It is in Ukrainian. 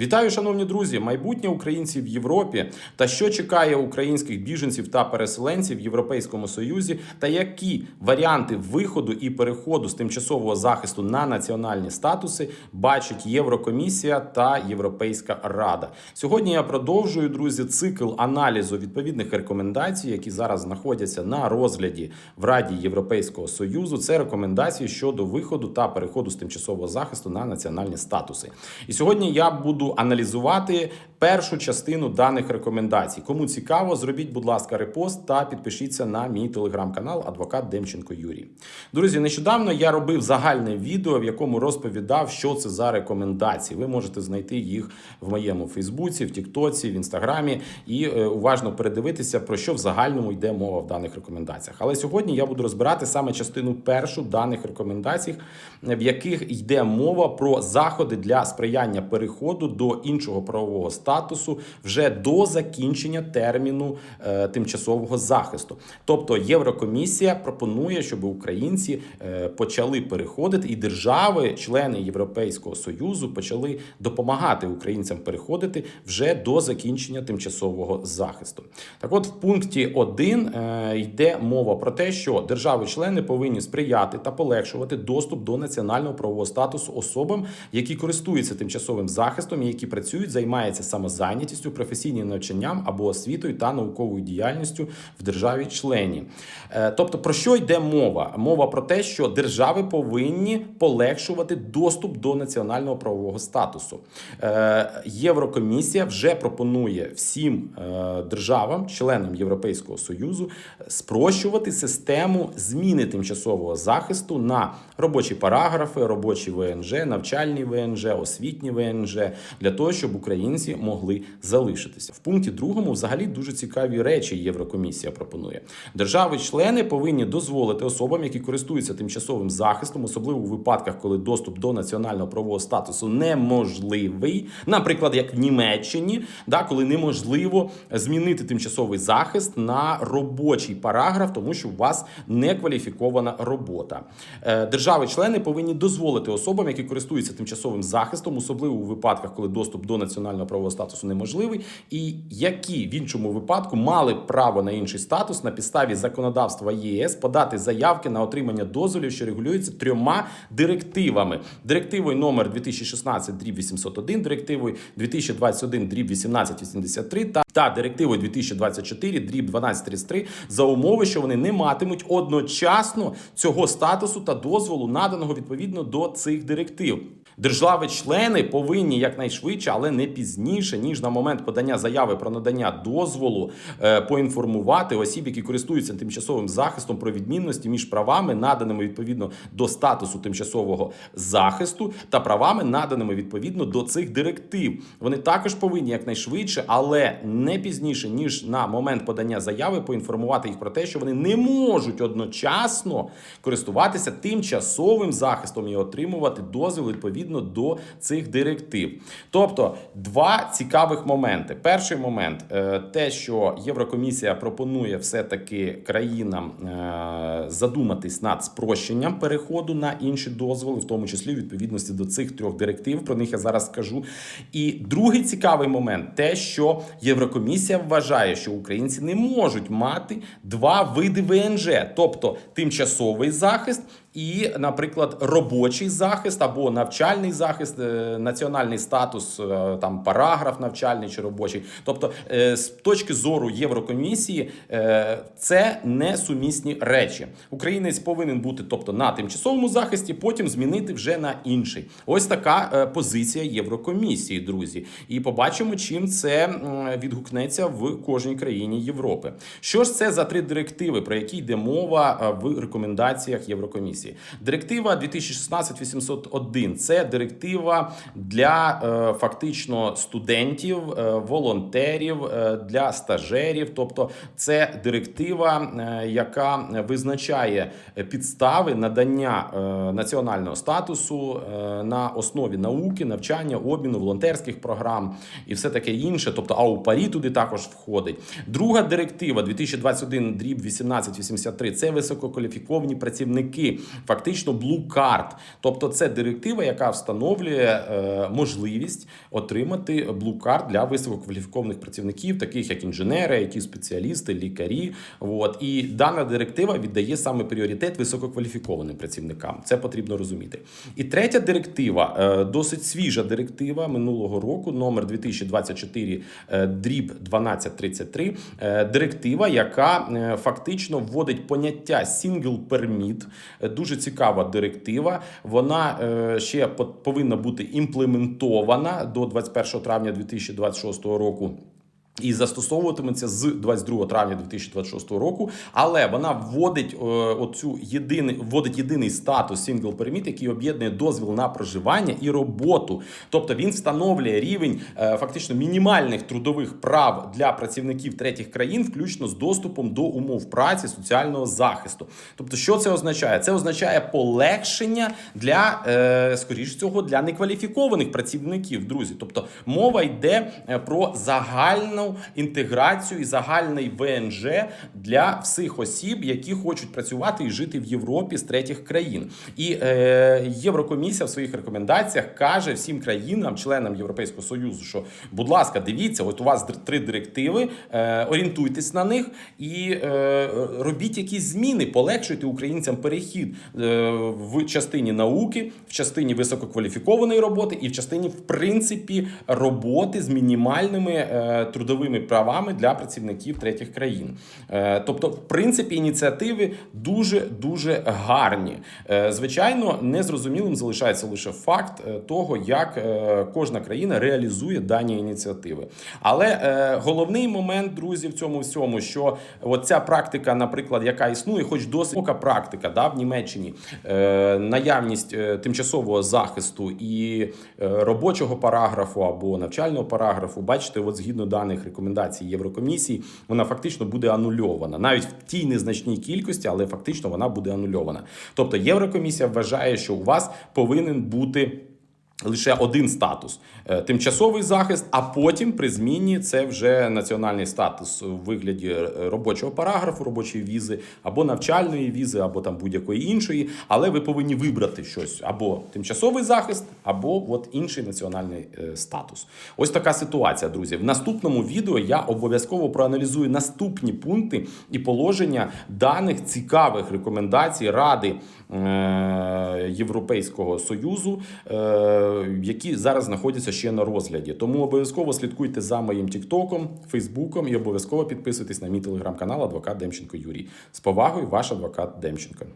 Вітаю, шановні друзі! Майбутнє українців в Європі та що чекає українських біженців та переселенців в Європейському Союзі, та які варіанти виходу і переходу з тимчасового захисту на національні статуси бачить Єврокомісія та Європейська Рада. Сьогодні я продовжую, друзі, цикл аналізу відповідних рекомендацій, які зараз знаходяться на розгляді в Раді Європейського Союзу. Це рекомендації щодо виходу та переходу з тимчасового захисту на національні статуси. І сьогодні я буду аналізувати першу частину даних рекомендацій. Кому цікаво, зробіть, будь ласка, репост та підпишіться на мій телеграм-канал Адвокат Демченко Юрій. Друзі, нещодавно я робив загальне відео, в якому розповідав, що це за рекомендації. Ви можете знайти їх в моєму Фейсбуці, в Тіктоці, в Інстаграмі і е, уважно передивитися, про що в загальному йде мова в даних рекомендаціях. Але сьогодні я буду розбирати саме частину першу даних рекомендацій, в яких йде мова про заходи для сприяння переходу до іншого правового статусу вже до закінчення терміну е, тимчасового захисту. Тобто Єврокомісія пропонує, щоб українці е, почали переходити, і держави, члени Європейського союзу, почали допомагати українцям переходити вже до закінчення тимчасового захисту. Так, от в пункті 1 е, йде мова про те, що держави-члени повинні сприяти та полегшувати доступ до національного правового статусу особам, які користуються тимчасовим захистом і які працюють, займаються самозайнятістю, професійним навчанням або освітою та науковою діяльністю в державі-члені. Е, Тобто, про що йде мова? Мова про те, що держави повинні полегшувати доступ до національного правового статусу. Е, Єврокомісія вже пропонує всім е, державам, членам Європейського союзу, спрощувати систему зміни тимчасового захисту на робочі параграфи, робочі ВНЖ, навчальні ВНЖ, освітні ВНЖ для того, щоб українці могли залишитися. В пункті другому взагалі дуже цікаві речі Єврокомісія пропонує. Держави-члени повинні дозволити особам, які користуються тимчасовим захистом, особливо у випадках, коли доступ до національного правового статусу неможливий, наприклад, як в Німеччині, да, коли неможливо змінити тимчасовий захист на робочий параграф, тому що у вас некваліфікована робота. Е, Держави-члени повинні дозволити особам, які користуються тимчасовим захистом, особливо у випадках, коли доступ до національного правового статусу неможливий, і які в іншому випадку мали право на інший статус на підставі законодавства ЄС подати заявки на отримання дозволів, що регулюються трьома директивами: директивою номер 2016 дріб 801, директивою 2021 дріб 1883 та, та директивою 2024 дріб 1233 за умови, що вони не матимуть одночасно цього статусу та дозволу, наданого відповідно до цих директив. Держави-члени повинні якнайшвидше, але не пізніше, ніж на момент подання заяви про надання дозволу, е, поінформувати осіб, які користуються тимчасовим захистом про відмінності між правами, наданими відповідно до статусу тимчасового захисту, та правами, наданими відповідно до цих директив. Вони також повинні якнайшвидше, але не пізніше, ніж на момент подання заяви, поінформувати їх про те, що вони не можуть одночасно користуватися тимчасовим захистом і отримувати дозвіл відповідно до цих директив. Тобто два цікавих моменти. Перший момент е, те, що Єврокомісія пропонує все-таки країнам е, задуматись над спрощенням переходу на інші дозволи, в тому числі відповідності до цих трьох директив. Про них я зараз скажу. І другий цікавий момент те, що Єврокомісія вважає, що українці не можуть мати два види ВНЖ, тобто тимчасовий захист. І, наприклад, робочий захист або навчальний захист, е, національний статус, е, там параграф навчальний чи робочий. Тобто, е, з точки зору Єврокомісії, це несумісні речі. Українець повинен бути, тобто, на тимчасовому захисті, потім змінити вже на інший. Ось така позиція Єврокомісії, друзі. І побачимо, чим це відгукнеться в кожній країні Європи. Що ж це за три директиви, про які йде мова в рекомендаціях Єврокомісії? Директива 2016-801 – це директива для е, фактично студентів, е, волонтерів, е, для стажерів. Тобто, це директива, е, яка визначає підстави надання е, національного статусу е, на основі науки, навчання, обміну, волонтерських програм і все таке інше. Тобто, АУПАРІ туди також входить. Друга директива 2021 дріб 1883 – це висококваліфіковані працівники, фактично blue card. Тобто, це директива, яка встановлює е, можливість отримати blue card для висококваліфікованих працівників, таких як інженери, it спеціалісти, лікарі. От і дана директива віддає саме пріоритет висококваліфікованим працівникам. Це потрібно розуміти. І третя директива, е, досить свіжа директива минулого року, номер 2024 е, дріб 1233. е, Директива, яка фактично вводить поняття single permit. Дуже цікава директива. Вона е, ще по- повинна бути імплементована до 21 травня 2026 року. І застосовуватиметься з 22 травня 2026 року, але вона вводить е, оцю єдиний вводить єдиний статус single permit, який об'єднує дозвіл на проживання і роботу. Тобто він встановлює рівень е, фактично мінімальних трудових прав для працівників третіх країн, включно з доступом до умов праці, соціального захисту. Тобто, що це означає? Це означає полегшення для е, скоріш всього для некваліфікованих працівників, друзі. Тобто мова йде е, про загальну інтеграцію і загальний ВНЖ для всіх осіб, які хочуть працювати і жити в Європі з третіх країн. І е, Єврокомісія в своїх рекомендаціях каже всім країнам, членам Європейського союзу, що будь ласка, дивіться, от у вас три директиви, е, орієнтуйтесь на них і е, робіть якісь зміни, полегшуйте українцям перехід е, в частині науки, в частині висококваліфікованої роботи і в частині, в принципі, роботи з мінімальними е, трудовими правами для працівників третіх країн. Е, тобто, в принципі, ініціативи дуже дуже гарні. Е, звичайно, незрозумілим залишається лише факт е, того, як кожна країна реалізує дані ініціативи. Але головний момент, друзі, в цьому всьому, що от ця практика, наприклад, яка існує, хоч досить висока практика, да, в Німеччині наявність тимчасового захисту і робочого параграфу або навчального параграфу, бачите, от згідно даних рекомендацій Єврокомісії, вона фактично буде анульована навіть в тій незначній кількості, але фактично вона буде анульована. Тобто Єврокомісія вважає, що у вас повинен бути. Лише один статус Е, тимчасовий захист, а потім при зміні це вже національний статус у вигляді е, робочого параграфу, робочої візи, або навчальної візи, або там будь-якої іншої. Але ви повинні вибрати щось або тимчасовий захист, або от інший національний е, статус. Ось така ситуація, друзі. В наступному відео я обов'язково проаналізую наступні пункти і положення даних цікавих рекомендацій Ради Європейського Союзу, е, які зараз знаходяться ще на розгляді. Тому обов'язково слідкуйте за моїм Тіктоком, Фейсбуком і обов'язково підписуйтесь на мій телеграм-канал Адвокат Демченко Юрій. З повагою, ваш адвокат Демченко.